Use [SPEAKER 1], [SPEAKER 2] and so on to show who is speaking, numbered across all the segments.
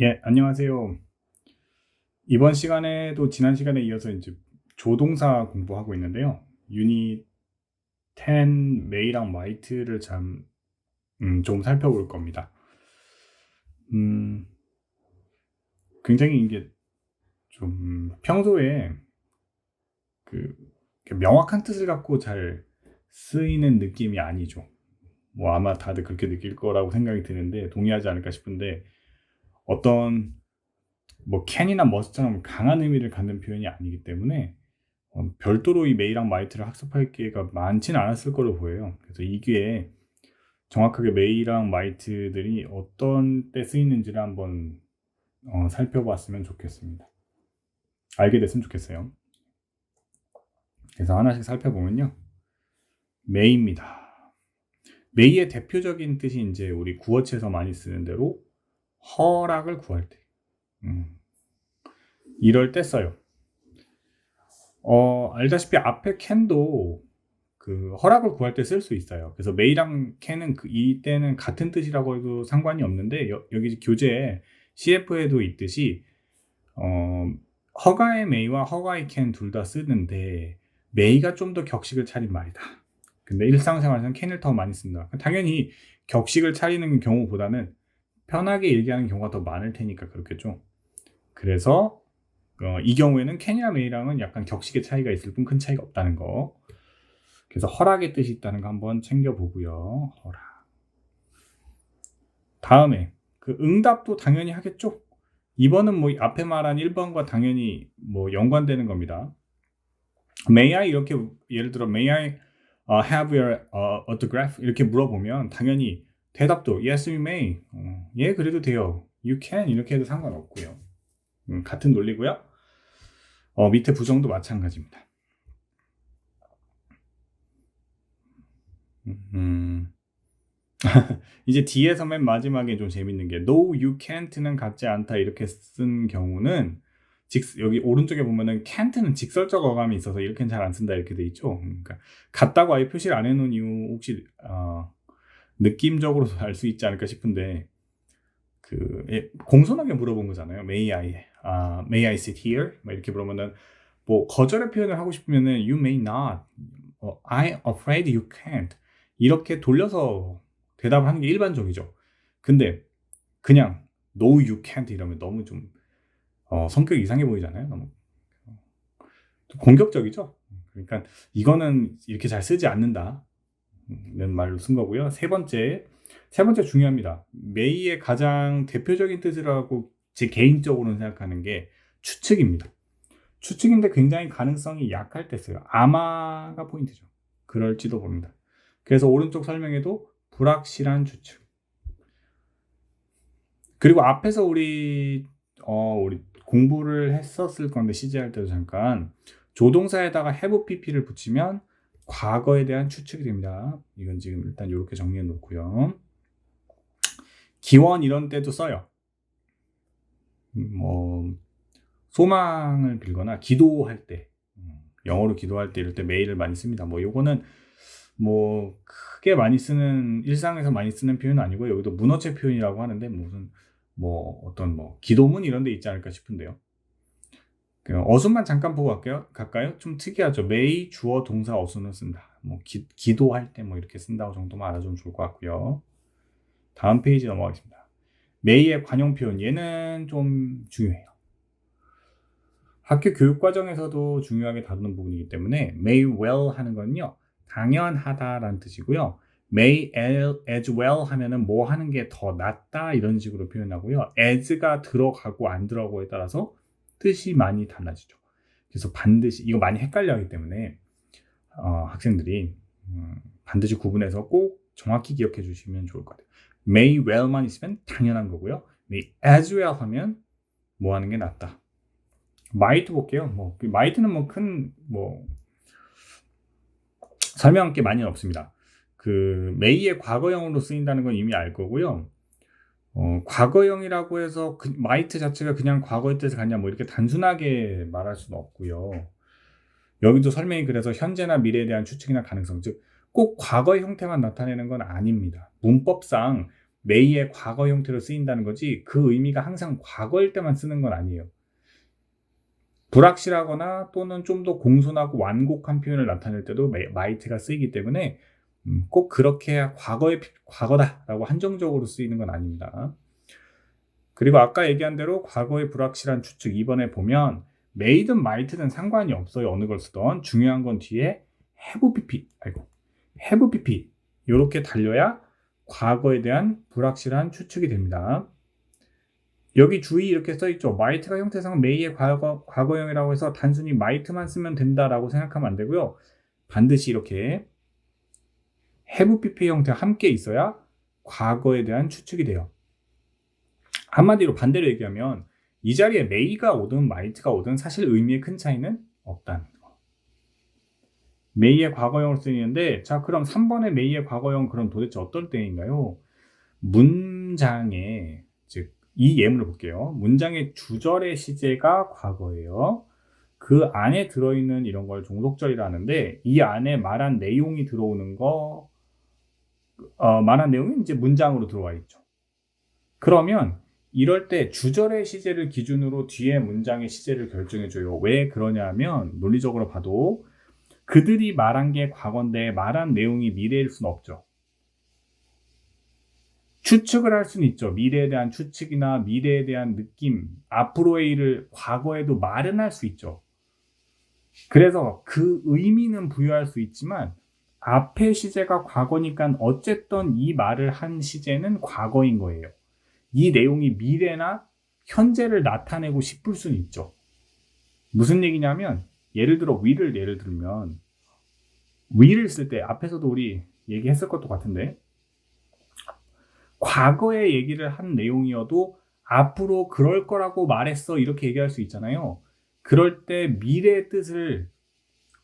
[SPEAKER 1] 예, 안녕하세요. 이번 시간에도 지난 시간에 이어서 이제 조동사 공부하고 있는데요. 유닛 10 메이랑 마이트를 참, 음, 좀 살펴볼 겁니다. 음, 굉장히 이게 좀 평소에 그 명확한 뜻을 갖고 잘 쓰이는 느낌이 아니죠. 뭐 아마 다들 그렇게 느낄 거라고 생각이 드는데 동의하지 않을까 싶은데 어떤 뭐 캔이나 머스처럼 강한 의미를 갖는 표현이 아니기 때문에 어, 별도로 이 메이랑 마이트를 학습할 기회가 많지는 않았을 거로 보여요. 그래서 이 기회에 정확하게 메이랑 마이트들이 어떤 때 쓰이는지를 한번 어, 살펴봤으면 좋겠습니다. 알게 됐으면 좋겠어요. 그래서 하나씩 살펴보면요. 메이입니다. 메이의 대표적인 뜻이 이제 우리 구어체에서 많이 쓰는 대로 허락을 구할 때. 음. 이럴 때 써요. 어, 알다시피 앞에 캔도 그 허락을 구할 때 쓸 수 있어요. 그래서 메이랑 캔은 그 이때는 같은 뜻이라고 해도 상관이 없는데 여, 기 교재에 CF에도 있듯이 어, 허가의 메이와 허가의 캔 둘 다 쓰는데 메이가 좀 더 격식을 차린 말이다. 근데 일상생활에서는 캔을 더 많이 쓴다. 당연히 격식을 차리는 경우보다는 편하게 얘기하는 경우가 더 많을 테니까 그렇겠죠. 그래서 어, 이 경우에는 캔이랑 메이랑은 약간 격식의 차이가 있을 뿐 큰 차이가 없다는 거. 그래서 허락의 뜻이 있다는 거 한번 챙겨보고요. 허락. 다음에 그 응답도 당연히 하겠죠. 2번은 뭐 앞에 말한 1번과 당연히 뭐 연관되는 겁니다. May I 이렇게 예를 들어 May I uh, have your uh, autograph 이렇게 물어보면 당연히 대답도 yes you may. 어, 예 그래도 돼요. You can. 이렇게 해도 상관없고요. 음, 같은 논리고요. 어, 밑에 부정도 마찬가지입니다. 음, 이제 뒤에서 맨 마지막에 좀 재밌는 게 no you can't는 같지 않다. 이렇게 쓴 경우는 직, 여기 오른쪽에 보면은 can't는 직설적 어감이 있어서 이렇게는 잘 안 쓴다. 이렇게 돼 있죠. 그러니까 같다고 아예 표시를 안 해놓은 이유 혹시 어, 느낌적으로 알수 있지 않을까 싶은데 그 예, 공손하게 물어본 거잖아요. May I, 아, May I sit here? 막 이렇게 물으면은 뭐 거절의 표현을 하고 싶으면은 You may not, 어, I'm afraid you can't 이렇게 돌려서 대답을 하는 게 일반적이죠. 근데 그냥 No, you can't 이러면 너무 좀 어, 성격 이상해 보이잖아요. 너무 공격적이죠. 그러니까 이거는 이렇게 잘 쓰지 않는다. 는 말로 쓴 거고요. 세 번째, 세 번째 중요합니다. 메이의 가장 대표적인 뜻이라고 제 개인적으로는 생각하는 게 추측입니다. 추측인데 굉장히 가능성이 약할 때 써요. 아마가 포인트죠. 그럴지도 모릅니다. 그래서 오른쪽 설명에도 불확실한 추측. 그리고 앞에서 우리 어 우리 공부를 했었을 건데 CG할 때도 잠깐 조동사에다가 have pp를 붙이면 과거에 대한 추측이 됩니다. 이건 지금 일단 이렇게 정리해 놓고요. 기원 이런 때도 써요. 음, 뭐 소망을 빌거나 기도할 때 음, 영어로 기도할 때 이럴 때 메일을 많이 씁니다. 뭐 요거는 뭐 크게 많이 쓰는 일상에서 많이 쓰는 표현은 아니고 여기도 문어체 표현이라고 하는데 무슨 뭐 어떤 뭐 기도문 이런 데 있지 않을까 싶은데요. 그 어순만 잠깐 보고 갈게요. 갈까요? 좀 특이하죠. 메이 주어 동사 어순을 쓴다. 뭐 기, 기도할 때 뭐 이렇게 쓴다고 정도만 알아주면 좋을 것 같고요. 다음 페이지 넘어가겠습니다. 메이의 관용 표현 얘는 좀 중요해요. 학교 교육 과정에서도 중요하게 다루는 부분이기 때문에 may well 하는 건요. 당연하다라는 뜻이고요. may as well 하면은 뭐 하는 게 더 낫다 이런 식으로 표현하고요. as가 들어가고 안 들어가고에 따라서 뜻이 많이 달라지죠. 그래서 반드시 이거 많이 헷갈려 하기 때문에 어, 학생들이 음, 반드시 구분해서 꼭 정확히 기억해 주시면 좋을 것 같아요. may well만 있으면 당연한 거고요. may as well 하면 뭐 하는 게 낫다. might 볼게요. 뭐 might는 뭐 큰뭐 뭐 설명할 게 많이 없습니다. 그 may의 과거형으로 쓰인다는 건 이미 알 거고요. 어, 과거형이라고 해서 그, 마이트 자체가 그냥 과거의 뜻을 갖냐 뭐 이렇게 단순하게 말할 수는 없고요. 여기도 설명이 그래서 현재나 미래에 대한 추측이나 가능성 즉 꼭 과거의 형태만 나타내는 건 아닙니다. 문법상 may의 과거 형태로 쓰인다는 거지 그 의미가 항상 과거일 때만 쓰는 건 아니에요. 불확실하거나 또는 좀 더 공손하고 완곡한 표현을 나타낼 때도 might가 쓰이기 때문에 음, 꼭 그렇게 과거의 과거다라고 한정적으로 쓰이는 건 아닙니다. 그리고 아까 얘기한 대로 과거의 불확실한 추측 이번에 보면 made든 might든 상관이 없어요. 어느 걸 쓰던 중요한 건 뒤에 have pp 아이고 have pp 이렇게 달려야 과거에 대한 불확실한 추측이 됩니다. 여기 주의 이렇게 써 있죠. might가 형태상 may의 과거, 과거형이라고 해서 단순히 might만 쓰면 된다라고 생각하면 안 되고요. 반드시 이렇게 have pp 형태 함께 있어야 과거에 대한 추측이 돼요. 한마디로 반대로 얘기하면 이 자리에 may가 오든 might가 오든 사실 의미의 큰 차이는 없다는 거. may의 과거형을 쓰이는데 자 그럼 3번의 may의 과거형 그럼 도대체 어떨 때인가요? 문장에 즉이 예문을 볼게요. 문장의 주절의 시제가 과거예요. 그 안에 들어있는 이런 걸 종속절이라는데 이 안에 말한 내용이 들어오는 거 어, 말한 내용이 이제 문장으로 들어와 있죠. 그러면 이럴 때 주절의 시제를 기준으로 뒤에 문장의 시제를 결정해 줘요. 왜 그러냐면 논리적으로 봐도 그들이 말한 게 과거인데 말한 내용이 미래일 수는 없죠. 추측을 할 수는 있죠. 미래에 대한 추측이나 미래에 대한 느낌, 앞으로의 일을 과거에도 말은 할 수 있죠. 그래서 그 의미는 부여할 수 있지만 앞의 시제가 과거니까 어쨌든 이 말을 한 시제는 과거인 거예요. 이 내용이 미래나 현재를 나타내고 싶을 수는 있죠. 무슨 얘기냐면 예를 들어 위를 예를 들면 위를 쓸 때 앞에서도 우리 얘기했을 것도 같은데 과거의 얘기를 한 내용이어도 앞으로 그럴 거라고 말했어 이렇게 얘기할 수 있잖아요. 그럴 때 미래의 뜻을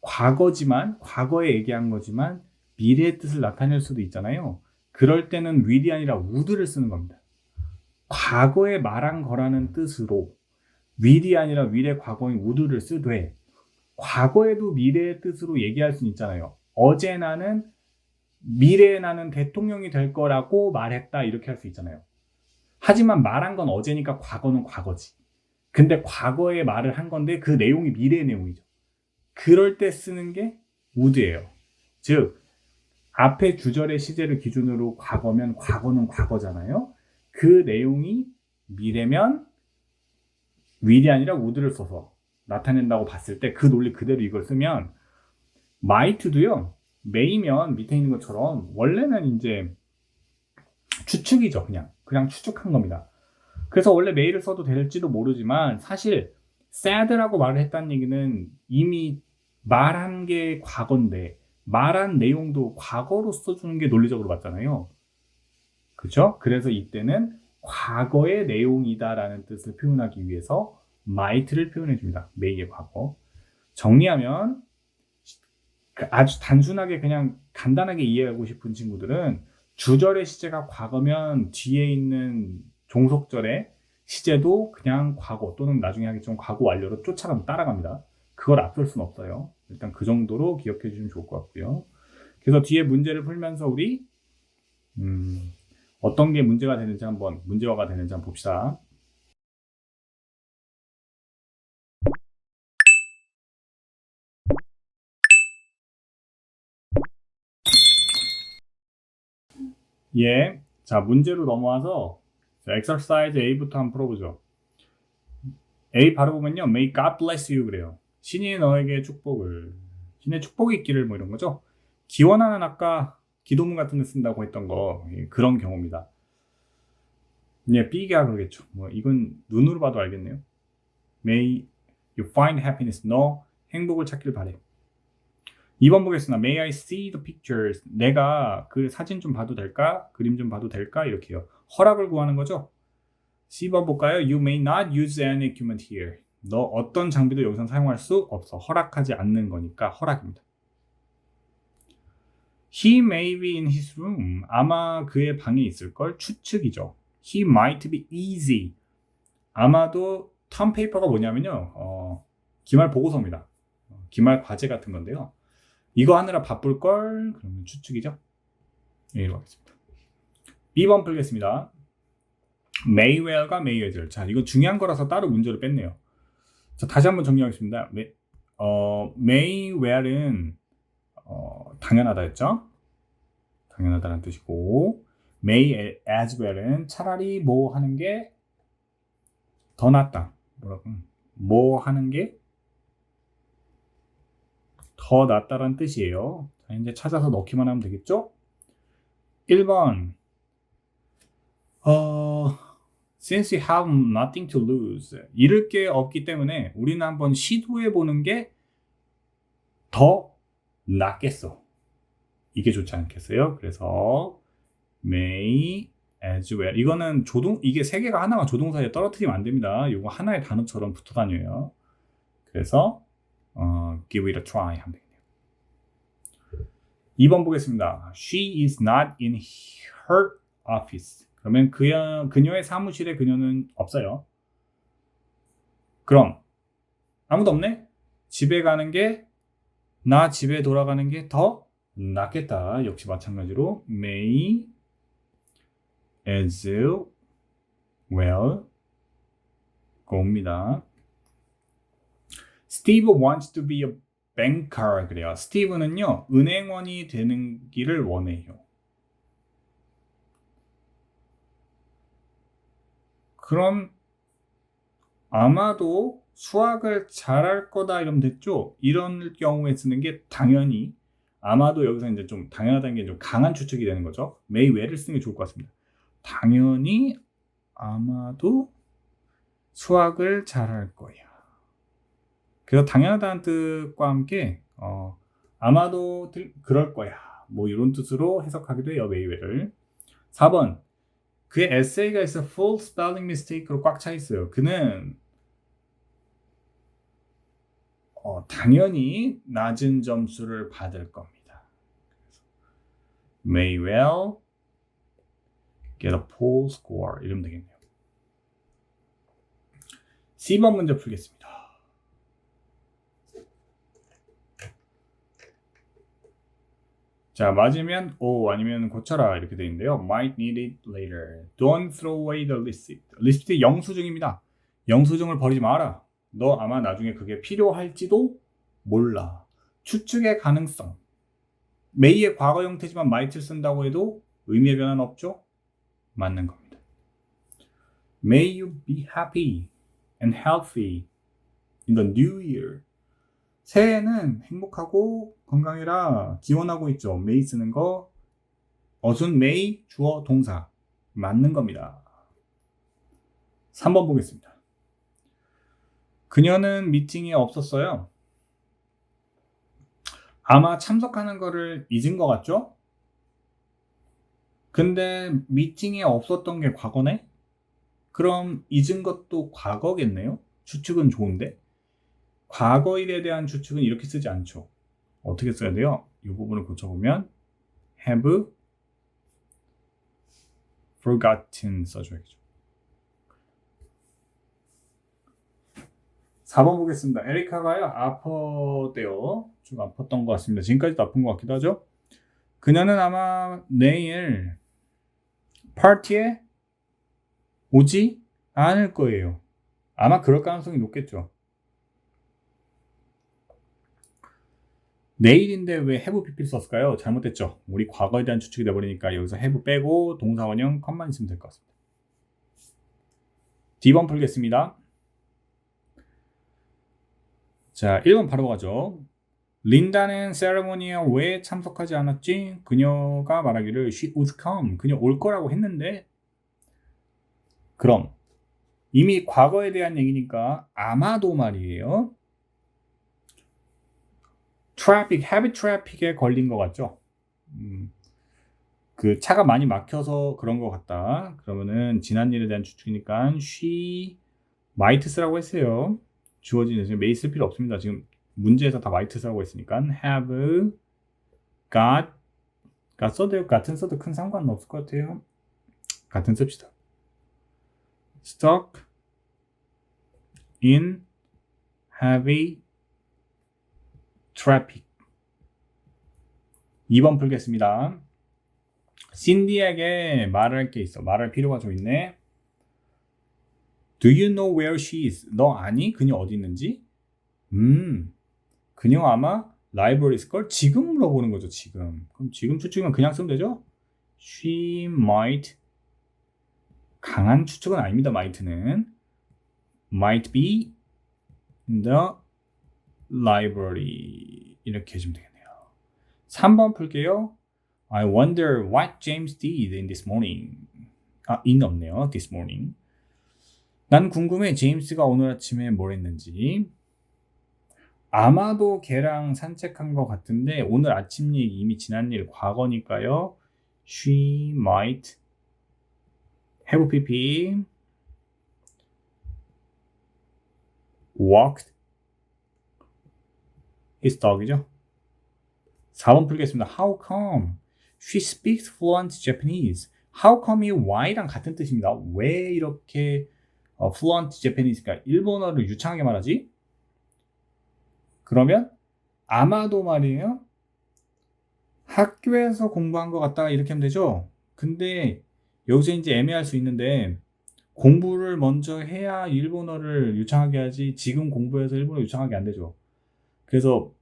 [SPEAKER 1] 과거지만 과거에 얘기한 거지만 미래의 뜻을 나타낼 수도 있잖아요. 그럴 때는 will이 아니라 would를 쓰는 겁니다. 과거에 말한 거라는 뜻으로 will이 아니라 will의 과거인 would를 쓰되 과거에도 미래의 뜻으로 얘기할 수는 있잖아요. 어제 나는 미래에 나는 대통령이 될 거라고 말했다 이렇게 할 수 있잖아요. 하지만 말한 건 어제니까 과거는 과거지. 근데 과거에 말을 한 건데 그 내용이 미래의 내용이죠. 그럴 때 쓰는 게 would예요. 즉 앞에 주절의 시제를 기준으로 과거면 과거는 과거잖아요. 그 내용이 미래면 will이 아니라 would를 써서 나타낸다고 봤을 때 그 논리 그대로 이걸 쓰면 might도요. may면 밑에 있는 것처럼 원래는 이제 추측이죠. 그냥 그냥 추측한 겁니다. 그래서 원래 may를 써도 될지도 모르지만 사실 sad라고 말을 했다는 얘기는 이미 말한 게 과거인데 말한 내용도 과거로 써주는 게 논리적으로 맞잖아요. 그렇죠? 그래서 이때는 과거의 내용이다라는 뜻을 표현하기 위해서 might를 표현해 줍니다. may의 과거. 정리하면 그 아주 단순하게 그냥 간단하게 이해하고 싶은 친구들은 주절의 시제가 과거면 뒤에 있는 종속절의 시제도 그냥 과거 또는 나중에 하겠지만 과거 완료로 쫓아가면 따라갑니다. 그걸 앞설 수는 없어요. 일단 그 정도로 기억해 주시면 좋을 것 같고요. 그래서 뒤에 문제를 풀면서 우리 음, 어떤 게 문제가 되는지 한번 문제화가 되는지 한번 봅시다. 예. 자, 문제로 넘어와서 exercise A부터 한번 풀어보죠. A 바로 보면요. May God bless you 그래요. 신이 너에게 축복을. 신의 축복이 있기를 뭐 이런 거죠. 기원하는 아까 기도문 같은 데 쓴다고 했던 거 예, 그런 경우입니다. 예, B가 그러겠죠. 뭐 이건 눈으로 봐도 알겠네요. May you find happiness. 너 행복을 찾길 바래. 2번 보겠습니다. May I see the pictures? 내가 그 사진 좀 봐도 될까? 그림 좀 봐도 될까? 이렇게요. 허락을 구하는 거죠. C번 볼까요? You may not use any equipment here. 너 어떤 장비도 여기서 사용할 수 없어. 허락하지 않는 거니까 허락입니다. He may be in his room. 아마 그의 방에 있을 걸? 추측이죠. He might be easy. 아마도 텀 페이퍼가 뭐냐면요. 어, 기말 보고서입니다. 기말 과제 같은 건데요. 이거 하느라 바쁠 걸 그러면 추측이죠. 예, 이로 하겠습니다. B번 풀겠습니다. may well과 may as를. 자, 이거 중요한 거라서 따로 문제를 뺐네요. 자, 다시 한번 정리하겠습니다. may, 어, well은 어, 당연하다였죠? 당연하다는 뜻이고 as well은 차라리 뭐 하는 게 더 낫다. 뭐라고? 뭐 하는 게 더 낫다라는 뜻이에요. 자, 이제 찾아서 넣기만 하면 되겠죠? 1번. 어, since you have nothing to lose. 잃을 게 없기 때문에 우리는 한번 시도해 보는 게 더 낫겠어. 이게 좋지 않겠어요? 그래서 may as well. 이거는 조동 이게 세 개가 하나가 조동사에 떨어뜨리면 안 됩니다. 이거 하나의 단어처럼 붙어 다녀요. 그래서 어, give it a try 하면 되겠네요. 2번 보겠습니다. She is not in her office. 그러면 그녀, 그녀의 사무실에 그녀는 없어요. 그럼 아무도 없네? 집에 가는 게 나 집에 돌아가는 게 더 낫겠다. 역시 마찬가지로 may as well 고옵니다. Steve wants to be a banker 그래요. 스티브는요 은행원이 되는 길을 원해요. 그럼 아마도 수학을 잘할 거다 이러면 됐죠. 이런 경우에 쓰는 게 당연히 아마도 여기서 이제 좀 당연하다는 게 좀 강한 추측이 되는 거죠. well을 쓰는 게 좋을 것 같습니다. 당연히 아마도 수학을 잘할 거야. 그래서 당연하다는 뜻과 함께 어, 아마도 그럴 거야. 뭐 이런 뜻으로 해석하기도 해요. 메이웨를. 4번. 그의 에세이가 있어 full spelling mistake로 꽉 차 있어요. 그는 어, 당연히 낮은 점수를 받을 겁니다. may well get a poor score 이러면 되겠네요. C번 문제 풀겠습니다. 자, 맞으면 O 아니면 고쳐라 이렇게 되어 있는데요. Might need it later. Don't throw away the receipt. 리시트 영수증입니다. 영수증을 버리지 마라. 너 아마 나중에 그게 필요할지도 몰라. 추측의 가능성. may의 과거 형태지만 might를 쓴다고 해도 의미의 변화는 없죠? 맞는 겁니다. May you be happy and healthy in the new year. 새해에는 행복하고 건강해라 기원하고 있죠. may 쓰는 거 어순 may 주어 동사 맞는 겁니다. 3번 보겠습니다. 그녀는 미팅에 없었어요. 아마 참석하는 거를 잊은 것 같죠? 근데 미팅에 없었던 게 과거네? 그럼 잊은 것도 과거겠네요? 추측은 좋은데? 과거 일에 대한 추측은 이렇게 쓰지 않죠. 어떻게 써야 돼요? 이 부분을 고쳐보면 have forgotten 써줘야죠. 4번 보겠습니다. 에리카가요, 아팠대요. 좀 아팠던 것 같습니다. 지금까지도 아픈 것 같기도 하죠. 그녀는 아마 내일 파티에 오지 않을 거예요. 아마 그럴 가능성이 높겠죠. 내일인데 왜 have pp를 썼을까요? 잘못됐죠. 우리 과거에 대한 추측이 돼버리니까 여기서 have 빼고 동사원형 컷만 있으면 될 것 같습니다. D번 풀겠습니다. 자, 1번 바로 가죠. 린다는 세레모니에 왜 참석하지 않았지? 그녀가 말하기를 she would come. 그녀 올 거라고 했는데 그럼 이미 과거에 대한 얘기니까 아마도 말이에요. 트래픽, 헤비 트래픽에 걸린 것 같죠? 음, 그 차가 많이 막혀서 그런 것 같다. 그러면은 지난 일에 대한 추측이니까 she might 쓰라고 했어요. 주어지는 지금 may 쓸 필요 없습니다. 지금 문제에서 다 might 쓰라고 했으니까 have got 가 써도 같은 써도 큰 상관은 없을 것 같아요. 같은 씁시다. stuck in heavy traffic. 2번 풀겠습니다. 신디에게 말할 게 있어. 말할 필요가 좀 있네. Do you know where she is? 너 아니? 그녀 어디 있는지? 음, 그녀 아마 라이브러리 있을 걸? 지금 물어보는 거죠, 지금. 그럼 지금 추측은 그냥 쓰면 되죠? She might. 강한 추측은 아닙니다, might는. Might be in the library. 이렇게 해주면 되겠네요. 3번 풀게요. I wonder what James did in this morning. 아, in 없네요. this morning. 난 궁금해. 제임스가 오늘 아침에 뭘 했는지. 아마도 걔랑 산책한 것 같은데 오늘 아침 얘기 이미 지난 일 과거니까요. She might have pp walked his dog이죠. 4번 풀겠습니다. How come she speaks fluent Japanese? How come이 why랑 같은 뜻입니다. 왜 이렇게 어, fluent Japanese가 일본어를 유창하게 말하지? 그러면 아마도 말이에요. 학교에서 공부한 것 같다 이렇게 하면 되죠. 근데 여기서 이제 애매할 수 있는데 공부를 먼저 해야 일본어를 유창하게 하지 지금 공부해서 일본어 유창하게 안 되죠. 그래서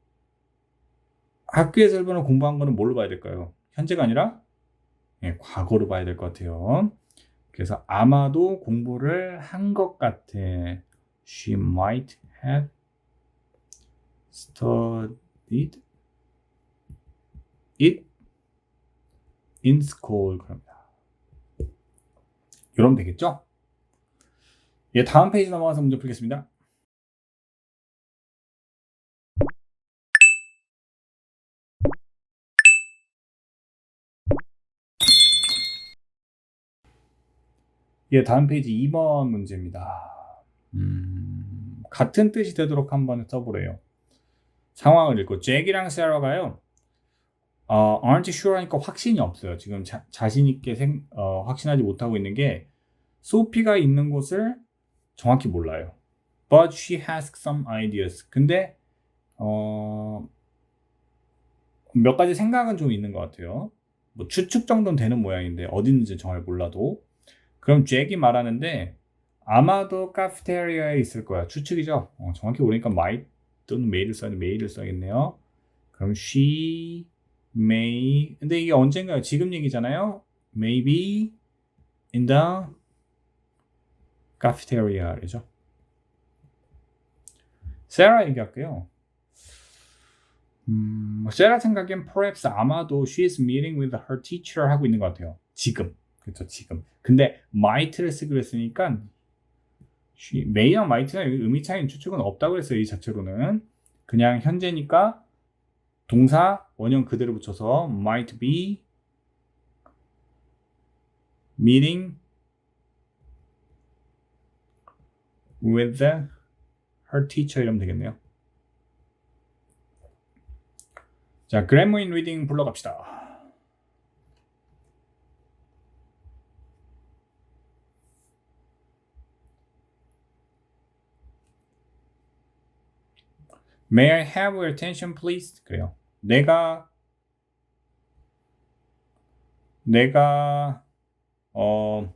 [SPEAKER 1] 학교에서 일본어 공부한 거는 뭘로 봐야 될까요? 현재가 아니라 예, 과거로 봐야 될 것 같아요. 그래서 아마도 공부를 한 것 같아. She might have studied it in school. 그럽니다. 이러면 되겠죠? 예, 다음 페이지 넘어가서 문제 풀겠습니다. 예, 다음 페이지 2번 문제입니다. 음, 같은 뜻이 되도록 한번 써보래요. 상황을 읽고 잭이랑 세라가요. 어, aren't sure 하니까 확신이 없어요. 지금 자, 자신 있게 생, 어, 확신하지 못하고 있는 게 소피가 있는 곳을 정확히 몰라요. But she has some ideas. 근데 어, 몇 가지 생각은 좀 있는 것 같아요. 뭐 추측 정도는 되는 모양인데 어디 있는지 정말 몰라도 그럼 잭이 말하는데 아마도 카페테리아에 있을 거야. 추측이죠. 어, 정확히 모르니까 might 또는 may를 써야 may를 써야겠네요. 그럼 she may 근데 이게 언젠가요? 지금 얘기잖아요. Maybe in the cafeteria죠. 세라 얘기할게요. 음, 세라 생각엔 perhaps 아마도 she is meeting with her teacher 하고 있는 것 같아요. 지금. 그렇죠, 지금. 근데 might를 쓰기로 했으니까 she, may랑 might가 의미 차이는 추측은 없다고 했어요. 이 자체로는. 그냥 현재니까 동사 원형 그대로 붙여서 might be meeting with her teacher 이러면 되겠네요. 자, 그래머인 리딩 불러갑시다. May I have your attention, please? 그래요. 내가 내가 어,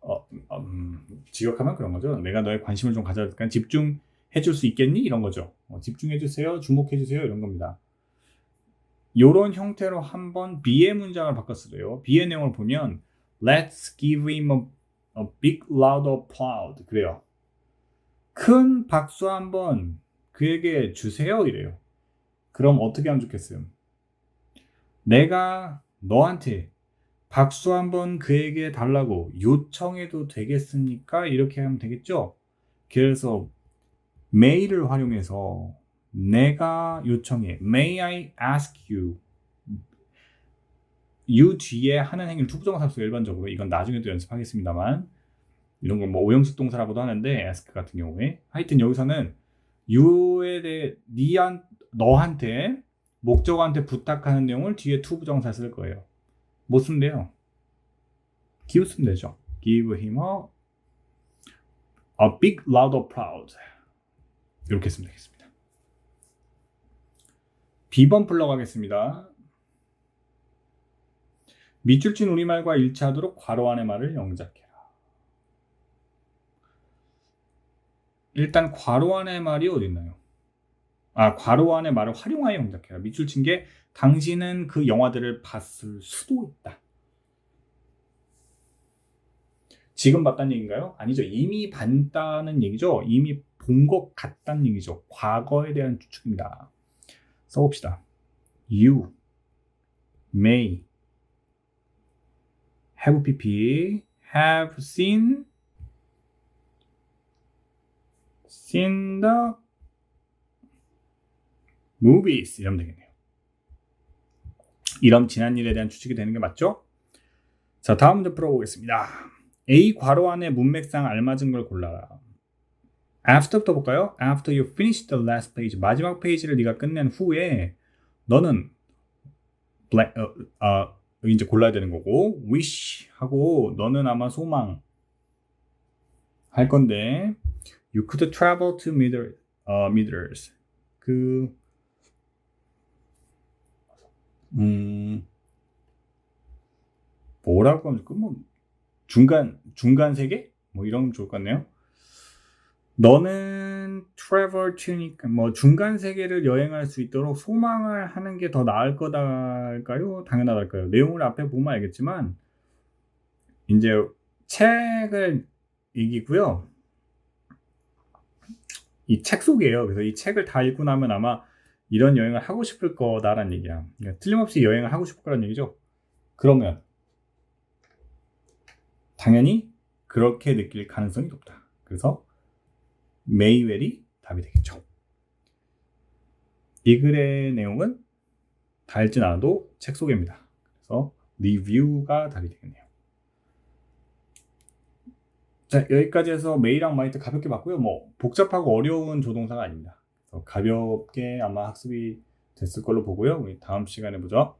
[SPEAKER 1] 어 음, 지역하면 그런 거죠. 내가 너의 관심을 좀 가져니까 집중해 줄 수 있겠니? 이런 거죠. 어, 집중해 주세요. 주목해 주세요. 이런 겁니다. 요런 형태로 한번 B의 문장을 바꿨어요. B의 내용을 보면 Let's give him a, a big loud applaud. 그래요. 큰 박수 한번 그에게 주세요 이래요. 그럼 어떻게 하면 좋겠어요? 내가 너한테 박수 한번 그에게 달라고 요청해도 되겠습니까? 이렇게 하면 되겠죠? 그래서 may를 활용해서 내가 요청해 may I ask you you 뒤에 하는 행위를 투부정사 쓰고 일반적으로 이건 나중에도 연습하겠습니다만 이런 걸 뭐 오형식 동사라고도 하는데 ask 같은 경우에 하여튼 여기서는 you에 대해 니한 너한테 목적어한테 부탁하는 내용을 뒤에 to 부정사 쓸 거예요. 못 쓰면 돼요. give 쓰면 되죠. give him a, a big loud applaud. 이렇게 쓰면 되겠습니다. B번 풀러 가겠습니다. 밑줄진 우리말과 일치하도록 괄호 안의 말을 영작해라. 일단 괄호 안의 말이 어디 있나요? 아, 괄호 안의 말을 활용하여 영작해라. 밑줄 친 게 당신은 그 영화들을 봤을 수도 있다. 지금 봤다는 얘기인가요? 아니죠. 이미 봤다는 얘기죠. 이미 본 것 같다는 얘기죠. 과거에 대한 추측입니다. 써봅시다. You may have pp have seen seen the movies 이러면 되겠네요. 이런 지난 일에 대한 추측이 되는 게 맞죠? 자, 다음 문제 풀어보겠습니다. A 괄호 안에 문맥상 알맞은 걸 골라라. After부터 볼까요? After you finish the last page. 마지막 페이지를 네가 끝낸 후에 너는 blank, 어, 어, 이제 골라야 되는 거고 wish 하고 너는 아마 소망 할 건데 you could travel to Middle, 어, Middles 그 음, 뭐라고 하면? 뭐 중간 중간 세계 뭐 이런 거 좋을 것 같네요. 너는 travel to니까 뭐 중간 세계를 여행할 수 있도록 소망을 하는 게 더 나을 거다할까요? 당연하달까요? 내용을 앞에 보면 알겠지만 이제 책을 얘기고요. 이 책 속이에요. 그래서 이 책을 다 읽고 나면 아마 이런 여행을 하고 싶을 거다라는 얘기야. 그러니까 틀림없이 여행을 하고 싶을 거라는 얘기죠. 그러면 당연히 그렇게 느낄 가능성이 높다. 그래서 메이웰이 답이 되겠죠. 이 글의 내용은 다 읽진 않아도 책 소개입니다. 그래서 리뷰가 답이 되겠네요. 자, 여기까지 해서 메이랑 마이트 가볍게 봤고요. 뭐 복잡하고 어려운 조동사가 아닙니다. 가볍게 아마 학습이 됐을 걸로 보고요. 우리 다음 시간에 보죠.